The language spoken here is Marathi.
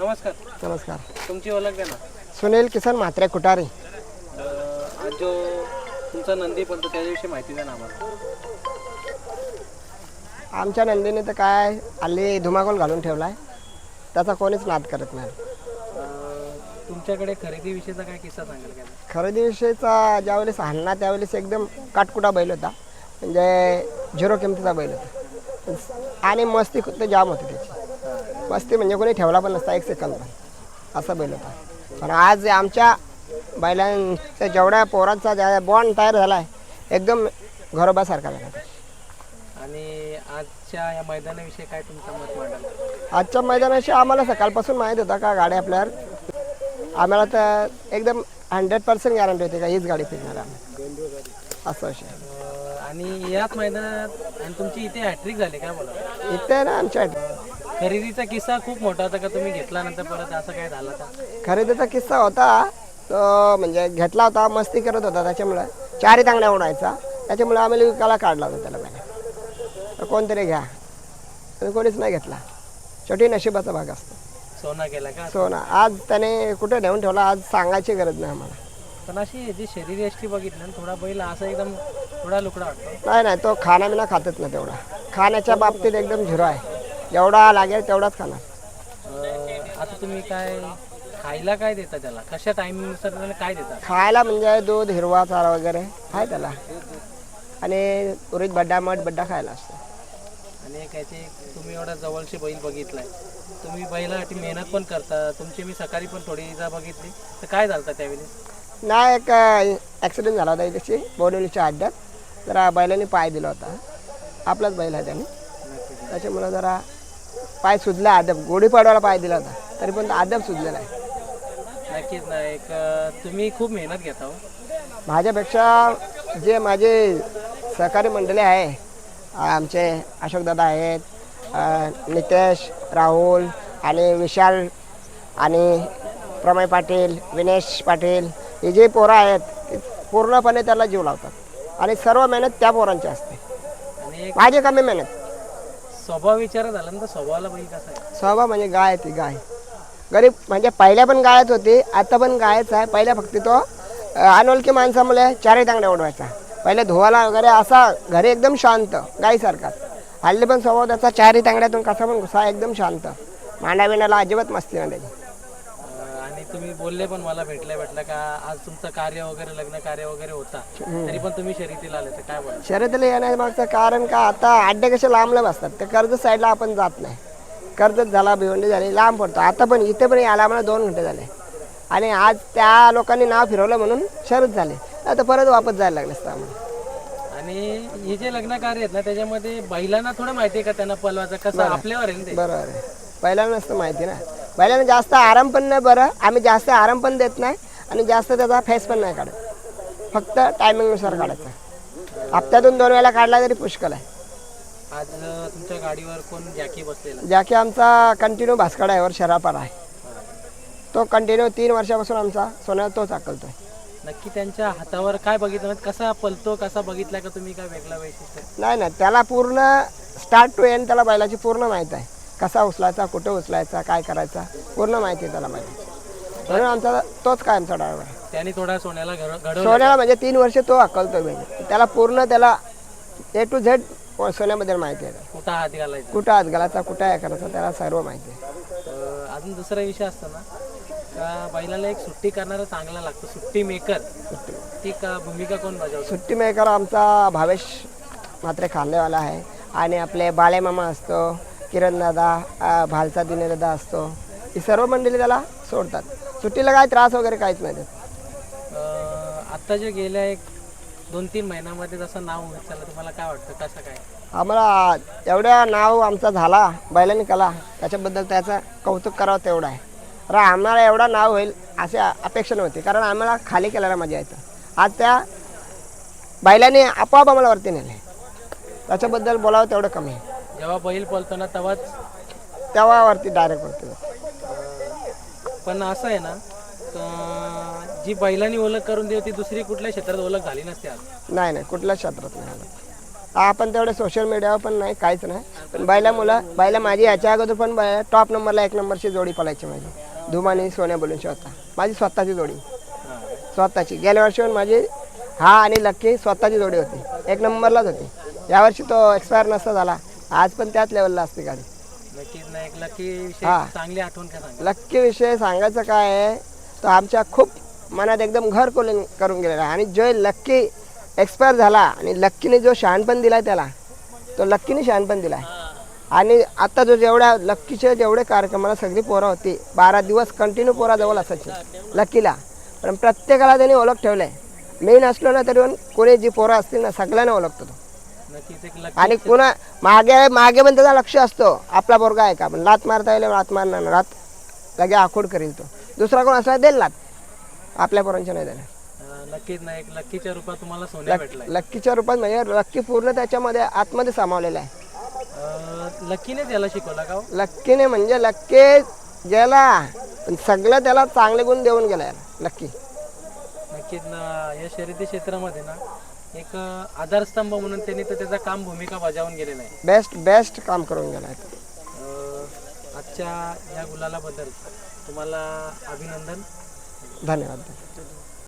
नमस्कार. नमस्कार. तुमची ओळख द्या ना. सुनील किसन म्हात्रे कुटारी. अं, आज जो तुमचा नंदी पण त्याच्याविषयी माहिती द्या ना आम्हाला. आमच्या नंदीने तर काय हल्ली धुमाकूल घालून ठेवला आहे त्याचा कोणीच नाद करत नाही. अं, तुमच्याकडे खरेदीविषयीचा काय किस्सा सांगाल का? खरेदीविषयीचा ज्यावेळेस हाणला त्यावेळेस एकदम काटकुटा बैल होता. म्हणजे झिरो किमतीचा बैल होता. आणि मस्ती खूप जाम होती त्याची. मस्ती म्हणजे कोणी ठेवला पण नसता एक सेकंद पण असा बैल होता. पण आज आमच्या बैलांच्या जेवढ्या पोरांचा ज्या बॉन्ड तयार झाला आहे एकदम घरोबासारखा झाला. आणि आजच्या या मैदानाविषयी काय तुमचं मत मांडाल? आजच्या मैदानाशी आम्हाला सकाळपासून माहीत होता का गाडी आपल्यावर? आम्हाला तर एकदम हंड्रेड पर्सेंट गॅरंटी होती का हीच गाडी फिरणार आहे असं विषय. आणि याच मैदानात आणि तुमची इथे हॅट्रिक झाली काय बोला? इथे ना आमच्या खरेदीचा किस्सा खूप मोठा होता का? तुम्ही घेतल्यानंतर परत असं काय झालं का? खरेदीचा किस्सा होता तो म्हणजे घेतला होता मस्ती करत होता त्याच्यामुळं. चारही तांगड्या उडायचा. त्याच्यामुळे आम्ही विकायला काढला होता त्याला पहिले. तर कोणतरी घ्या. कोणीच नाही घेतला. शेवटी नशिबाचा भाग असतो. सोना केला का? सो ना आज त्याने कुठे नेऊन ठेवला? आज सांगायची गरज नाही आम्हाला. पण अशी जी शरीर यष्टी बघितली ना थोडा बैल असा एकदम थोडा लुकडा वाटतो. नाही नाही तो खाना बिना खातच ना तेवढा. खाण्याच्या बाबतीत एकदम झिरो आहे. जेवढा लागेल तेवढाच खाणार. अं, आता तुम्ही काय खायला काय देता त्याला? कशा टायमिंगनुसार त्याला काय देता? खायला म्हणजे दूध हिरवा चारा वगैरे आहे त्याला. आणि उरीत बड्डा मठ बड्डा खायला असतो. आणि एक याचे तुम्ही एवढा जवळचे बैल बघितलाय. तुम्ही बैलासाठी मेहनत पण करता. तुमची मी सकाळी पण थोडी इजा बघितली. तर काय झालं त्यावेळी? नाही एक ॲक्सिडेंट झाला होता इथे बोरिवलीच्या अड्ड्यात. जरा बैलाने पाय दिला होता. आपलाच बैल आहे त्याने. त्याच्यामुळं जरा पाय सुजला अदब गोडी पाडवायला पाय दिला होता. तरी पण तो अदब सुजलेला आहे. नक्कीच ना एक अं, तुम्ही खूप मेहनत घेता हो. माझ्यापेक्षा जे माझे सहकारी मंडळी आहे आमचे अशोकदादा आहेत अ, नितेश राहुल आणि विशाल आणि प्रमय पाटील विनेश पाटील हे जे पोरं आहेत ते पूर्णपणे त्याला जीव लावतात. आणि सर्व मेहनत त्या पोरांची असते. आणि एक माझी कमी मेहनत. स्वभाव विचार झाला ना तर स्वभावाला बैल कसा आहे? स्वभाव म्हणजे गाय ती गाय. गरीब म्हणजे पहिल्या पण गायच होती आता पण गायच आहे. पहिल्या फक्त तो अ, अनोळखी माणसामुळे चारही तांगड्या उडवायचा. पहिले धुवाला वगैरे असा घरी एकदम शांत गायीसारखा. हल्ली पण स्वभाव त्याचा चारही तांगड्यातून कसा पण घुसा एकदम शांत. मांडा बिंडाला अजिबात मस्ती नाही त्याची तुम्ही बोलले पण मला भेटल्या भेटलं का आज तुमचं कार्य वगैरे लग्न कार्य वगैरे होता. तरी पण तुम्ही शर्यतीला आले तर काय बोला शर्यतीला येण्यामागचं कारण का आता अड्डे कसे लांब लांब असतात ते कर्ज साईडला आपण जात नाही. कर्जत झाला भिवंडी झाली लांब पडतो. आता पण इथे पण यायला आम्हाला दोन घंटे झाले. आणि आज त्या लोकांनी नाव फिरवलं म्हणून शरद झाले. आता परत वापस जायला लागले असतं आम्हाला. आणि हे जे लग्न कार्य आहेत ना त्याच्यामध्ये बैलांना थोडं माहिती आहे का त्यांना पलवायचं कसं आपल्यावर आहे ना ते? बरोबर आहे. पहिल्यांदा नसतं माहिती ना. पहिल्यांदा जास्त आराम पण नाही बरं आम्ही जास्त आराम पण देत नाही आणि जास्त त्याचा फेस पण नाही काढत. फक्त टायमिंगनुसार काढायचं. हप्त्यातून दोन वेळेला काढला तरी पुष्कळ आहे. आज अं, तुमच्या गाडीवर कोण जॅकी बसलेला? आमचा कंटिन्यू भास्कड आहे शरापार आहे. तो कंटिन्यू तीन वर्षापासून आमचा सोन्या तोच हाकलतोय. नक्की त्यांच्या हातावर काय बघितलं? म्हणजे कसा पलतो कसा बघितला का तुम्ही? काय वेगळा वैशिष्ट्य? नाही नाही त्याला पूर्ण स्टार्ट टू एंड त्याला बैलाची पूर्ण माहीत आहे. कसा उचलायचा कुठं उचलायचा काय करायचा पूर्ण माहिती आहे त्याला बैलाची म्हणून आमचा तोच काय आमचा ड्रायव्हर आहे. त्यांनी थोडा सोन्याला घड घडवलं सोन्याला म्हणजे तीन वर्ष तो हकलतोय बैल त्याला पूर्ण त्याला ए टू झेड सोन्याबद्दल माहिती आहे. कुठं हात घालायचा? कुठं हात घालायचा कुठं हे करायचा त्याला सर्व माहिती आहे. तर अजून दुसरा विषय असतो ना का बैलाला एक सुट्टी करणारा चांगला लागतो. सुट्टी मेकर. ती का भूमिका कोण बजावतो? सुट्टी मेकर आमचा भावेश मात्र खांदेवाला आहे. आणि आपले बालेमामा असतो. किरण दादा अं, भालचा दिने दादा असतो. ही सर्व मंडळी त्याला सोडतात. सुट्टीला काय त्रास वगैरे काहीच नाही देत. आता जे गेल्या एक दोन तीन महिन्यामध्ये जसं नाव होत चाललं तुम्हाला काय वाटतं? कसं काय? आम्हाला एवढ्या नाव आमचा झाला बैलांनी कला त्याच्याबद्दल त्याचं कौतुक करावं तेवढं आहे. तर आम्हाला एवढा नाव होईल अशी अपेक्षा नव्हती. कारण आम्हाला खाली केल्याला मजा येतं. आज त्या बैलांनी आपोआप आम्हाला वरती नेले त्याच्याबद्दल बोलावं तेवढं कमी आहे. जेव्हा बैल पळतो ना तेव्हाच तेव्हा वरती डायरेक्ट जातो. पण असं आहे ना जी बैलांनी ओळख करून देऊ ती दुसरी कुठल्या क्षेत्रात ओळख झाली नसते आज. नाही नाही कुठल्याच क्षेत्रात नाही आलं आपण तेवढे सोशल मीडियावर पण नाही काहीच नाही. पण बैला मुलं बैला माझी याच्या अगोदर पण टॉप नंबरला एक नंबरची जोडी पळायची माझी. धुमानी सोन्या बोलून स्वतः माझी स्वतःची जोडी. स्वतःची. गेल्या वर्षी पण माझी हा आणि लक्की स्वतःची जोडी होती. एक नंबरलाच होती. यावर्षी तो एक्सपायर नसता झाला. आज पण त्याच लेवलला असते गाडी. नक्कीच नाही एक लकी विषय हां. चांगली आठवण सांगा लक्की विषय सांगायचं काय आहे तो आमच्या खूप मनात एकदम घर कोलून करून गेलेला आहे. आणि जो लक्की एक्सपायर झाला आणि लक्कीने जो शहाणपण दिला त्याला तो लक्कीने शहाणपण दिला आणि आता जो जेवढ्या लक्कीचे जेवढे कार्यक्रमाला सगळी पोरं होती बारा दिवस कंटिन्यू पोरा जवळ असायची लक्कीला पण प्रत्येकाला त्यांनी ओळख ठेवलं आहे मी नसलो ना तरी पण कोणी जी पोरं असतील ना सगळ्यांना ओळखतो तो. आणि पुन्हा मागे मागे पण त्याचा लक्ष असतो. आपला पोरगा आहे का? पण लात मारता येईल लात मारणार. लात लगे आखोड करील तो. दुसरा कोण असा देईल लात? आपल्या पोरांच्या नाही देणार. अं, नक्कीच नाही. एक लकीच्या रूपात तुम्हाला सोन्या भेटलाय. लक्कीच्या रूपात म्हणजे लक्की पूर्ण त्याच्यामध्ये आतमध्ये सामावलेला आहे. अं, लकीनेच याला शिकवला का हो? लक्कीने म्हणजे लक्की गेला पण सगळं त्याला चांगले गुण देऊन गेला याला लक्की. नक्कीच ना. या शर्यती क्षेत्रामध्ये ना एक आधारस्तंभ म्हणून त्यांनी तर त्याचा काम भूमिका बजावून गेलेला आहे. बेस्ट बेस्ट काम करून गेला आहे. अं, आजच्या या गुलालाबद्दल तुम्हाला अभिनंदन. धन्यवाद.